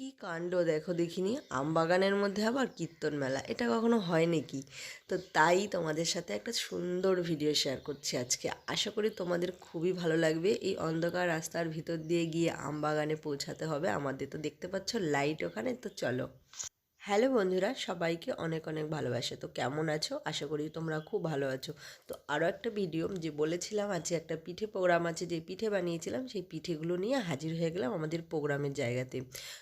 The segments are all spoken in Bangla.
কি কাণ্ড দেখো দেখিনি? আম বাগানের মধ্যে আবার কীর্তন মেলা। এটা কখনো হয় নাকি? তো তাই তোমাদের সাথে একটা সুন্দর ভিডিও শেয়ার করছি আজকে। আশা করি তোমাদের খুবই ভালো লাগবে। এই অন্ধকার রাস্তার ভিতর দিয়ে গিয়ে আম বাগানে পৌঁছাতে হবে। আমাদের তো দেখতে পাচ্ছ লাইট ওখানে, তো চলো। হ্যালো বন্ধুরা, সবাইকে অনেক অনেক ভালোবাসে। তো কেমন আছো? আশা করি তোমরা খুব ভালো আছো। তো আরও একটা ভিডিও যে বলেছিলাম, আজকে একটা পিঠে প্রোগ্রাম আছে, যে পিঠে বানিয়েছিলাম, সেই পিঠেগুলো নিয়ে হাজির হয়ে গেলাম আমাদের প্রোগ্রামের জায়গাতে।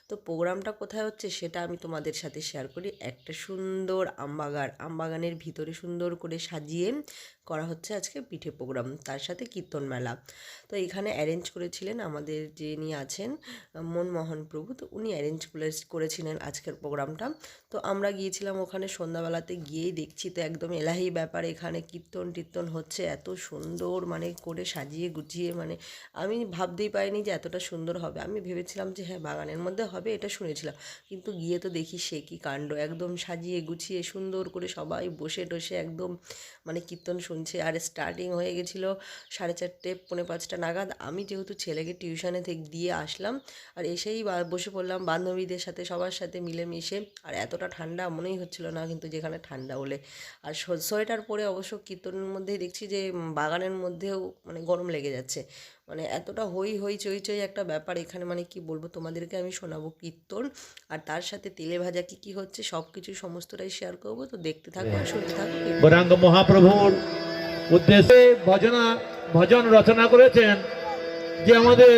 তো প্রোগ্রামটা কোথায় হচ্ছে সেটা আমি তোমাদের সাথে শেয়ার করি। একটা সুন্দর আমবাগান, আমবাগানের ভিতরে সুন্দর করে সাজিয়ে করা হচ্ছে আজকে পিঠে প্রোগ্রাম, তার সাথে কীর্তন মেলা। তো এখানে অ্যারেঞ্জ করেছিলেন আমাদের যিনি আছেন, মনমোহন প্রভু, তো উনি অ্যারেঞ্জ করেছিলেন আজকের প্রোগ্রামটা। তো আমরা গিয়েছিলাম ওখানে সন্ধ্যাবেলাতে, গিয়েই দেখছি তো একদম এলাহি ব্যাপার, এখানে কীর্তন টীর্তন হচ্ছে, এত সুন্দর মানে করে সাজিয়ে গুছিয়ে মানে আমি ভাবতেই পারিনি যে এতটা সুন্দর হবে। আমি ভেবেছিলাম যে হ্যাঁ বাগানের মধ্যে হবে, এটা শুনেছিলাম। কিন্তু গিয়ে তো দেখি সে কী কাণ্ড, একদম সাজিয়ে গুছিয়ে সুন্দর করে সবাই বসে টসে একদম মানে কীর্তন শুনছে। আর স্টার্টিং হয়ে গেছিল সাড়ে চারটে, পৌনে পাঁচটা নাগাদ। আমি যেহেতু ছেলেকে টিউশনে থেকে, দিয়ে আসলাম। আর এসেই বসে পড়লাম বান্ধবীদের সাথে, সবার সাথে মিলেমিশে। আর এতটা ঠান্ডা মনেই হচ্ছিল না কিন্তু যেখানে ঠান্ডা হলে আর সোয়েটার পরে অবশ্য কীর্তনের মধ্যেই দেখছি যে বাগানের মধ্যেও মানে গরম লেগে যাচ্ছে। মানে এতটা হই হই চই একটা ব্যাপার এখানে মানে কি বলব? তোমাদেরকে আমি শোনাবো কীর্তন আর তার সাথে তেলে ভাজা কি কি হচ্ছে সব কিছু সমস্তটাই শেয়ার করব। তো দেখতে থাকো আর শুনতে থাকো। গৌরাঙ্গ মহাপ্রভুর উদ্দেশ্যে ভজনা, ভজন রচনা করেছেন যে আমাদের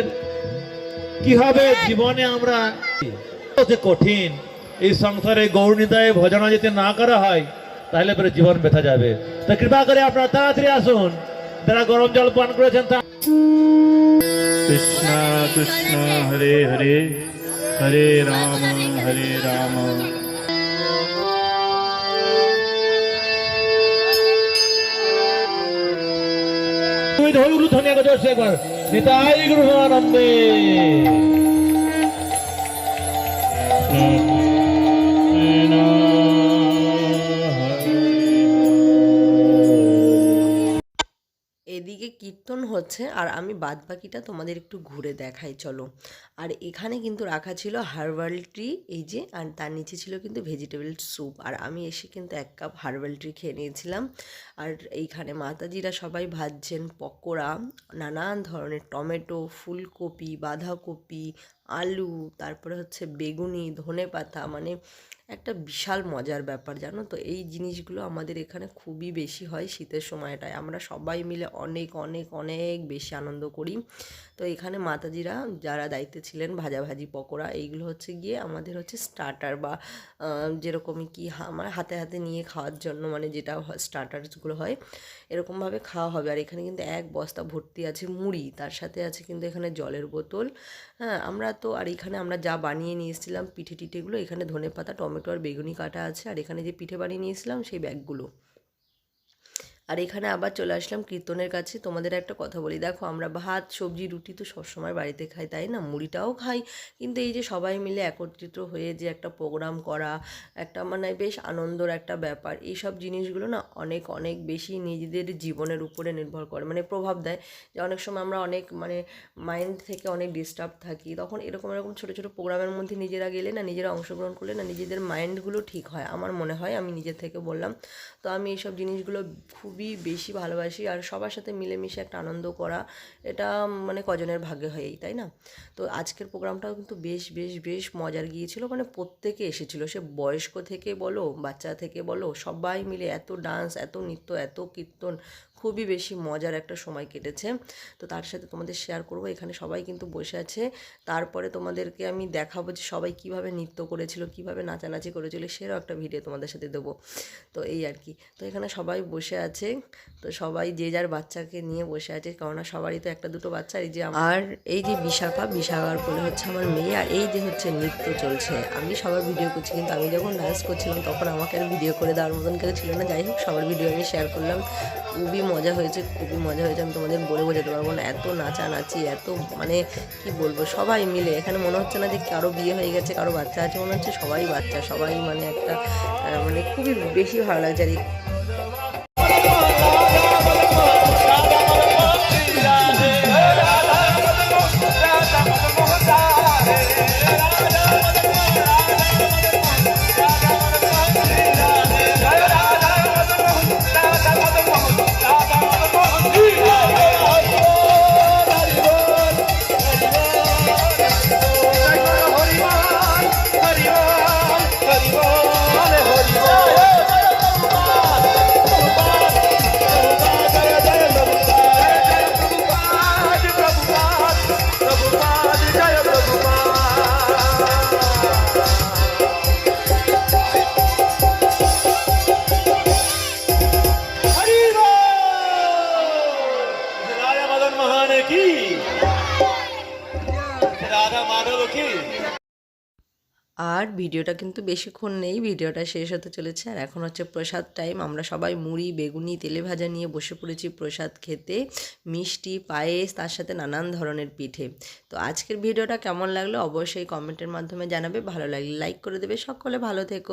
কীভাবে জীবনে আমরা যে কঠিন এই সংসারে গৌরনীতায় ভজনা যদি না করা হয়, তাহলে পরে জীবন বেথা যাবে। তো কৃপা করে আপনারা তাড়াতাড়ি আসুন। তারা গরম জল পান করেছেন তা কৃষ্ণ কৃষ্ণ হরে হরে হরে রাম হরে রাম। ধনিয়া গজ একবার। নিতাই গৃহানন্দে হচ্ছে, আর আমি বাদ বাকিটা তোমাদের একটু ঘুরে দেখাই, চলো। আর এখানে কিন্তু রাখা ছিল হার্বাল ট্রি, এই যে, আর তার নিচে ছিল কিন্তু ভেজিটেবল স্যুপ। আর আমি এসে কিন্তু এক কাপ হার্বাল ট্রি খেয়ে নিয়েছিলাম। আর এইখানে মাতাজিরা সবাই ভাজছেন পকোড়া, নানান ধরনের টমেটো, ফুলকপি, বাঁধাকপি, আলু, তারপরে হচ্ছে বেগুনি ধনে পাতা মানে একটা বিশাল মজার ব্যাপার, জানো তো? এই জিনিসগুলো আমাদের এখানে খুবই বেশি হয় শীতের সময়টায়। আমরা সবাই মিলে অনেক অনেক অনেক বেশি আনন্দ করি। তো এখানে মাতাজিরা যারা দায়িত্বে ছিলেন, ভাজাভাজি, পকোড়া, এইগুলো হচ্ছে গিয়ে আমাদের হচ্ছে স্টার্টার বা যেরকমই কি হা- মানে হাতে হাতে নিয়ে খাওয়ার জন্য মানে যেটা স্টার্টারসগুলো হয়, এরকমভাবে খাওয়া হবে। আর এখানে কিন্তু এক বস্তা ভর্তি আছে মুড়ি, তার সাথে আছে কিন্তু এখানে জলের বোতল। হ্যাঁ আমরা তো, আর এখানে আমরা যা বানিয়ে নিয়ে এসেছিলাম পিঠে টিঠেগুলো এখানে ধনে পাতা টমেটো আর বেগুনি কাটা আছে আর এখানে যে পিঠে বানিয়ে নিয়েছিলাম সেই ব্যাগগুলো। আর এখানে আবার চলে আসলাম কীর্তনের কাছে। তোমাদের একটা কথা বলি। দেখো, আমরা ভাত, সবজি, রুটি তো সবসময় বাড়িতে খাই, তাই না? মুড়িটাও খাই। কিন্তু এই যে সবাই মিলে একত্রিত হয়ে যে একটা প্রোগ্রাম করা, একটা মানে বেশ আনন্দর একটা ব্যাপার এই সব জিনিসগুলো না অনেক অনেক বেশি নিজেদের জীবনের উপরে নির্ভর করে। মানে প্রভাব দেয়। যে অনেক সময় আমরা অনেক মানে মাইন্ড থেকে অনেক ডিস্টার্ব থাকি। তখন এরকম এরকম ছোটো ছোটো প্রোগ্রামের মধ্যে নিজেরা গেলে না, নিজেরা অংশগ্রহণ করলে না নিজেদের মাইন্ডগুলো ঠিক হয়। আমার মনে হয়, আমি নিজের থেকে বললাম। তো আমি এইসব জিনিসগুলো খুবই বেশি ভালোবাসি আর সবার সাথে মিলেমিশে একটা আনন্দ করা, এটা মানে কজনের ভাগ্যে হয়েই, তাই না? তো আজকের প্রোগ্রামটাও কিন্তু বেশ বেশ বেশ মজার গিয়েছিল। মানে প্রত্যেকে এসেছিল। সে বয়স্ক থেকে বলো, বাচ্চা থেকে বলো, সবাই মিলে এত ডান্স এত নৃত্য, এত কীর্তন খুবই বেশি মজার একটা সময় কেটেছে। তো তার সাথে তোমাদের শেয়ার করব। এখানে সবাই কিন্তু বসে আছে। তারপরে তোমাদেরকে আমি দেখাবো যে সবাই কীভাবে নৃত্য করেছিল, কীভাবে নাচানাচি করেছিল, সেরও একটা ভিডিও তোমাদের সাথে দেবো। তো এই আর কি। তো এখানে সবাই বসে আছে। তো সবাই যে যার বাচ্চাকে নিয়ে বসে আছে, কেননা সবারই তো একটা দুটো বাচ্চা, এই যে আর এই যে বিশাখা, বিশাখার কোলে হচ্ছে আমার মেয়ে, আর এই যে হচ্ছে নৃত্য চলছে। আমি সবার ভিডিও করছি, কিন্তু আমি যখন ডান্স করছিলাম, তখন আমাকে আর ভিডিও করে দেওয়ার মতন কেউ ছিল না। যাই হোক, সবার ভিডিও আমি শেয়ার করলাম। খুবই মজা হয়েছে, খুবই মজা হয়েছে, আমি তোমাদের বলে বোঝাতে পারব না, এত নাচানাচি, এত মানে কি বলব, সবাই মিলে, এখানে মনে হচ্ছে না যে কারও বিয়ে হয়ে গেছে, কারও বাচ্চা আছে, মনে হচ্ছে সবাই বাচ্চা, সবাই মানে একটা মানে খুবই বেশি ভালো লাগছে আর কি? আর ভিডিওটা কিন্তু বেশিক্ষণ নেই, ভিডিওটা শেষ হতে চলেছে। আর এখন হচ্ছে প্রসাদ টাইম আমরা সবাই মুড়ি, বেগুনি, তেলে ভাজা নিয়ে বসে পড়েছি প্রসাদ খেতে। মিষ্টি, পায়েস, তার সাথে নানান ধরনের পিঠে। তো আজকের ভিডিওটা কেমন লাগল? অবশ্যই কমেন্টের মাধ্যমে জানাবে। ভালো লাগলে লাইক করে দেবে। সকলে ভালো থেকো।